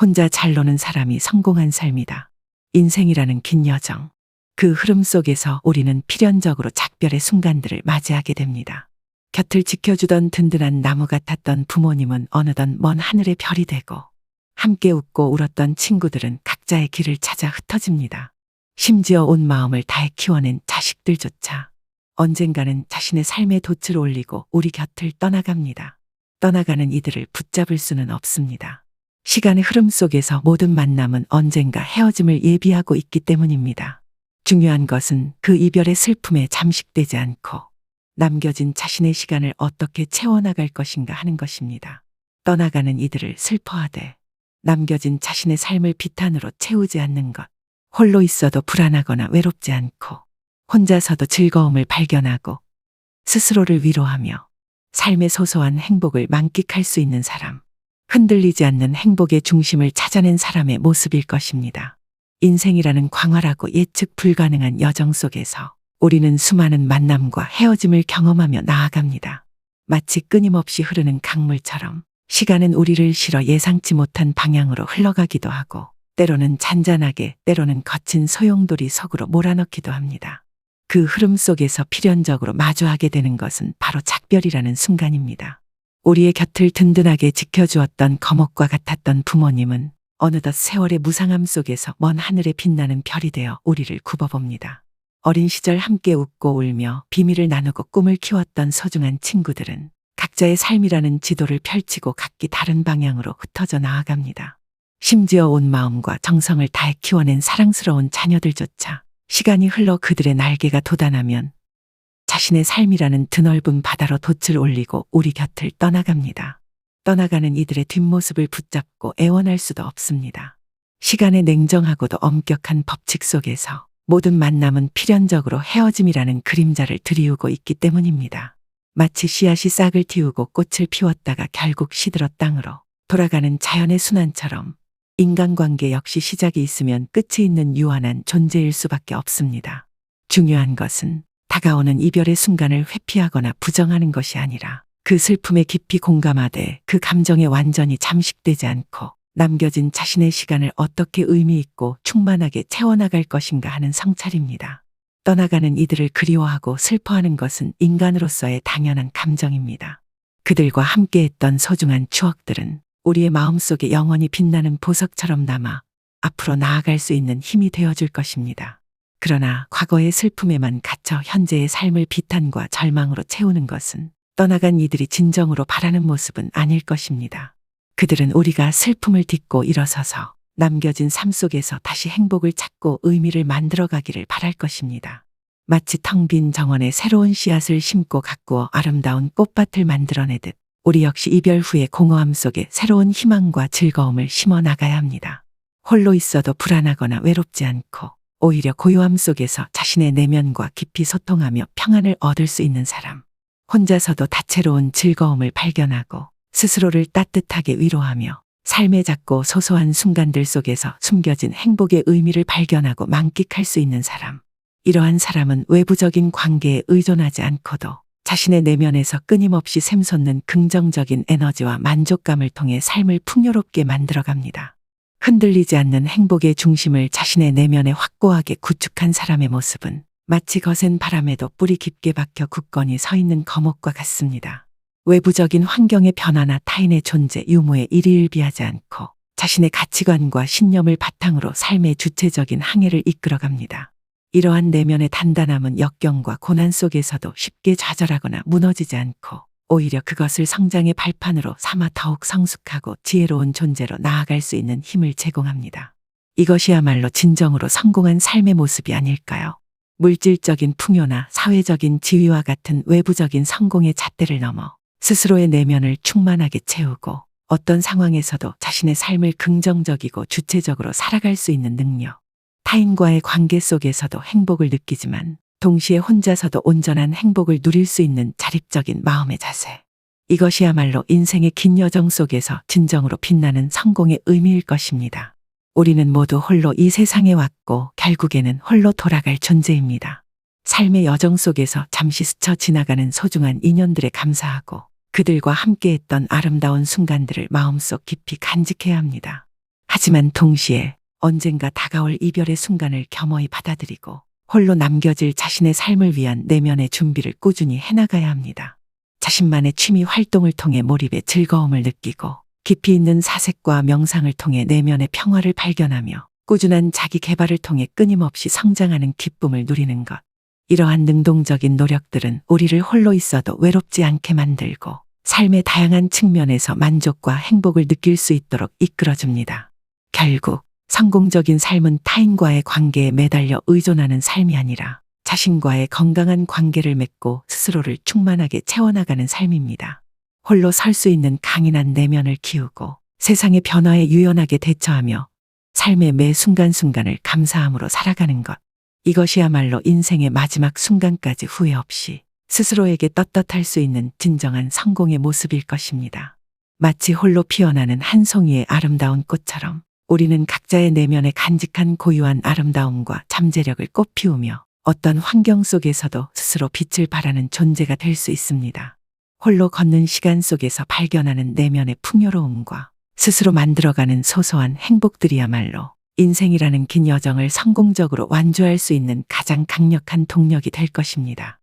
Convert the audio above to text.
혼자 잘 노는 사람이 성공한 삶이다. 인생이라는 긴 여정. 그 흐름 속에서 우리는 필연적으로 작별의 순간들을 맞이하게 됩니다. 곁을 지켜주던 든든한 나무 같았던 부모님은 어느덧 먼 하늘의 별이 되고 함께 웃고 울었던 친구들은 각자의 길을 찾아 흩어집니다. 심지어 온 마음을 다해 키워낸 자식들조차 언젠가는 자신의 삶의 돛을 올리고 우리 곁을 떠나갑니다. 떠나가는 이들을 붙잡을 수는 없습니다. 시간의 흐름 속에서 모든 만남은 언젠가 헤어짐을 예비하고 있기 때문입니다. 중요한 것은 그 이별의 슬픔에 잠식되지 않고 남겨진 자신의 시간을 어떻게 채워나갈 것인가 하는 것입니다. 떠나가는 이들을 슬퍼하되 남겨진 자신의 삶을 비탄으로 채우지 않는 것. 홀로 있어도 불안하거나 외롭지 않고 혼자서도 즐거움을 발견하고 스스로를 위로하며 삶의 소소한 행복을 만끽할 수 있는 사람. 흔들리지 않는 행복의 중심을 찾아낸 사람의 모습일 것입니다. 인생이라는 광활하고 예측 불가능한 여정 속에서 우리는 수많은 만남과 헤어짐을 경험하며 나아갑니다. 마치 끊임없이 흐르는 강물처럼 시간은 우리를 실어 예상치 못한 방향으로 흘러가기도 하고 때로는 잔잔하게 때로는 거친 소용돌이 속으로 몰아넣기도 합니다. 그 흐름 속에서 필연적으로 마주하게 되는 것은 바로 작별이라는 순간입니다. 우리의 곁을 든든하게 지켜주었던 거목과 같았던 부모님은 어느덧 세월의 무상함 속에서 먼 하늘에 빛나는 별이 되어 우리를 굽어봅니다. 어린 시절 함께 웃고 울며 비밀을 나누고 꿈을 키웠던 소중한 친구들은 각자의 삶이라는 지도를 펼치고 각기 다른 방향으로 흩어져 나아갑니다. 심지어 온 마음과 정성을 다해 키워낸 사랑스러운 자녀들조차 시간이 흘러 그들의 날개가 돋아나면 자신의 삶이라는 드넓은 바다로 돛을 올리고 우리 곁을 떠나갑니다. 떠나가는 이들의 뒷모습을 붙잡고 애원할 수도 없습니다. 시간의 냉정하고도 엄격한 법칙 속에서 모든 만남은 필연적으로 헤어짐이라는 그림자를 드리우고 있기 때문입니다. 마치 씨앗이 싹을 틔우고 꽃을 피웠다가 결국 시들어 땅으로 돌아가는 자연의 순환처럼 인간관계 역시 시작이 있으면 끝이 있는 유한한 존재일 수밖에 없습니다. 중요한 것은 다가오는 이별의 순간을 회피하거나 부정하는 것이 아니라 그 슬픔에 깊이 공감하되 그 감정에 완전히 잠식되지 않고 남겨진 자신의 시간을 어떻게 의미 있고 충만하게 채워나갈 것인가 하는 성찰입니다. 떠나가는 이들을 그리워하고 슬퍼하는 것은 인간으로서의 당연한 감정입니다. 그들과 함께했던 소중한 추억들은 우리의 마음속에 영원히 빛나는 보석처럼 남아 앞으로 나아갈 수 있는 힘이 되어줄 것입니다. 그러나 과거의 슬픔에만 갇혀 현재의 삶을 비탄과 절망으로 채우는 것은 떠나간 이들이 진정으로 바라는 모습은 아닐 것입니다. 그들은 우리가 슬픔을 딛고 일어서서 남겨진 삶 속에서 다시 행복을 찾고 의미를 만들어 가기를 바랄 것입니다. 마치 텅 빈 정원에 새로운 씨앗을 심고 가꾸어 아름다운 꽃밭을 만들어내듯 우리 역시 이별 후의 공허함 속에 새로운 희망과 즐거움을 심어 나가야 합니다. 홀로 있어도 불안하거나 외롭지 않고 오히려 고요함 속에서 자신의 내면과 깊이 소통하며 평안을 얻을 수 있는 사람. 혼자서도 다채로운 즐거움을 발견하고 스스로를 따뜻하게 위로하며 삶의 작고 소소한 순간들 속에서 숨겨진 행복의 의미를 발견하고 만끽할 수 있는 사람. 이러한 사람은 외부적인 관계에 의존하지 않고도 자신의 내면에서 끊임없이 샘솟는 긍정적인 에너지와 만족감을 통해 삶을 풍요롭게 만들어갑니다. 흔들리지 않는 행복의 중심을 자신의 내면에 확고하게 구축한 사람의 모습은 마치 거센 바람에도 뿌리 깊게 박혀 굳건히 서 있는 거목과 같습니다. 외부적인 환경의 변화나 타인의 존재, 유무에 일희일비하지 않고 자신의 가치관과 신념을 바탕으로 삶의 주체적인 항해를 이끌어갑니다. 이러한 내면의 단단함은 역경과 고난 속에서도 쉽게 좌절하거나 무너지지 않고 오히려 그것을 성장의 발판으로 삼아 더욱 성숙하고 지혜로운 존재로 나아갈 수 있는 힘을 제공합니다. 이것이야말로 진정으로 성공한 삶의 모습이 아닐까요? 물질적인 풍요나 사회적인 지위와 같은 외부적인 성공의 잣대를 넘어 스스로의 내면을 충만하게 채우고 어떤 상황에서도 자신의 삶을 긍정적이고 주체적으로 살아갈 수 있는 능력. 타인과의 관계 속에서도 행복을 느끼지만 동시에 혼자서도 온전한 행복을 누릴 수 있는 자립적인 마음의 자세. 이것이야말로 인생의 긴 여정 속에서 진정으로 빛나는 성공의 의미일 것입니다. 우리는 모두 홀로 이 세상에 왔고 결국에는 홀로 돌아갈 존재입니다. 삶의 여정 속에서 잠시 스쳐 지나가는 소중한 인연들에 감사하고 그들과 함께했던 아름다운 순간들을 마음속 깊이 간직해야 합니다. 하지만 동시에 언젠가 다가올 이별의 순간을 겸허히 받아들이고 홀로 남겨질 자신의 삶을 위한 내면의 준비를 꾸준히 해나가야 합니다. 자신만의 취미 활동을 통해 몰입의 즐거움을 느끼고 깊이 있는 사색과 명상을 통해 내면의 평화를 발견하며 꾸준한 자기 개발을 통해 끊임없이 성장하는 기쁨을 누리는 것. 이러한 능동적인 노력들은 우리를 홀로 있어도 외롭지 않게 만들고 삶의 다양한 측면에서 만족과 행복을 느낄 수 있도록 이끌어줍니다. 결국 성공적인 삶은 타인과의 관계에 매달려 의존하는 삶이 아니라 자신과의 건강한 관계를 맺고 스스로를 충만하게 채워나가는 삶입니다. 홀로 설 수 있는 강인한 내면을 키우고 세상의 변화에 유연하게 대처하며 삶의 매 순간순간을 감사함으로 살아가는 것. 이것이야말로 인생의 마지막 순간까지 후회 없이 스스로에게 떳떳할 수 있는 진정한 성공의 모습일 것입니다. 마치 홀로 피어나는 한 송이의 아름다운 꽃처럼 우리는 각자의 내면의 간직한 고유한 아름다움과 잠재력을 꽃피우며 어떤 환경 속에서도 스스로 빛을 발하는 존재가 될 수 있습니다. 홀로 걷는 시간 속에서 발견하는 내면의 풍요로움과 스스로 만들어가는 소소한 행복들이야말로 인생이라는 긴 여정을 성공적으로 완주할 수 있는 가장 강력한 동력이 될 것입니다.